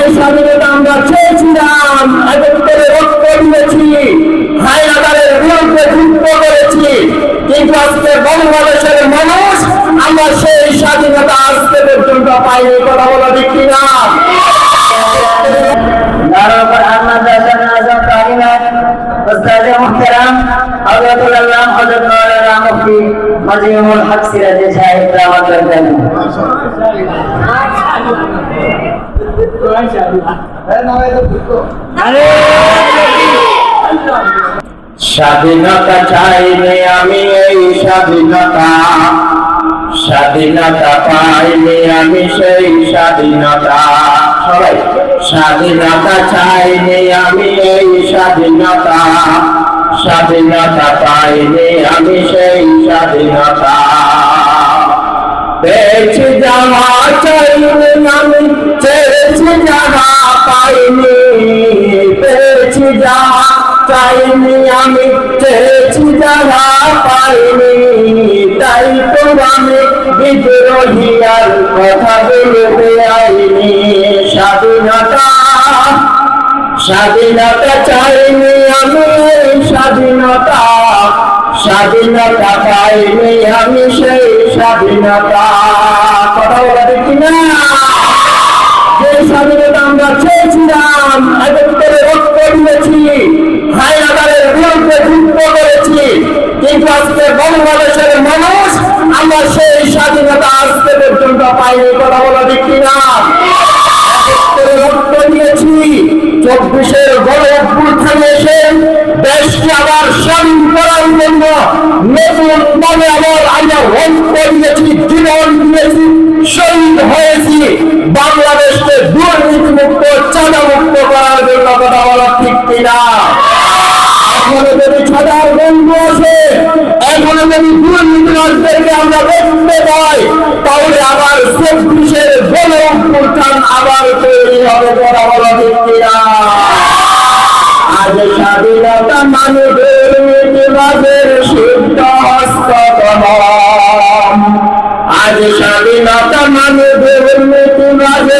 সেই স্বাধীনতা আমরা চেয়েছিলাম। এবং করে রক্ত দিয়েছি, হায়নাদারের বিরুদ্ধে যুদ্ধ করেছি। কিন্তু আজকে বাংলাদেশের মানুষ আমরা সেই স্বাধীনতা আজকে পর্যন্ত পাইনি, কথা বলা ঠিক কিনা? মজিমুল হক সিরাজে সাহেব রামাদ স্বাধীনতা চাইলে আমি এই স্বাধীনতা। স্বাধীনতা পাইলে আমি সেই স্বাধীনতা। সবাই স্বাধীনতা চাইলে আমি এই স্বাধীনতা। স্বাধীনতা পাইলে আমি সেই স্বাধীনতা। পেয়েছি যাওয়া চাইনি আমি, চেয়েছি যাওয়া পাইনি, তাই তো আমি বিদ্রোহী আর কথা বলতে আইনি। স্বাধীনতা স্বাধীনতা চাইনি আমি স্বাধীনতা স্বাধীনতা পাইনি আমি, সেই স্বাধীনতা। কিন্তু বাংলাদেশের মানুষ, আমরা সেই স্বাধীনতা আজকে পর্যন্ত পাইনি, কথা বলা দেখি না হয়েছি। বাংলাদেশকে দুর্নীতিমুক্ত চাঁদা মুক্ত করার জন্য কথা বলা ঠিক কিনা? যদি ছাড়ার বন্ধু আছে যদি আমরা পাই তাহলে গণ অভ্যুত্থান আবার তৈরি হবে বলা বলা আজ স্বাধীনতা মানে দুর্নীতিবাজের সিদ্ধ হস্তকলম আজ স্বাধীনতা মানে দুর্নীতিবাজের সিদ্ধ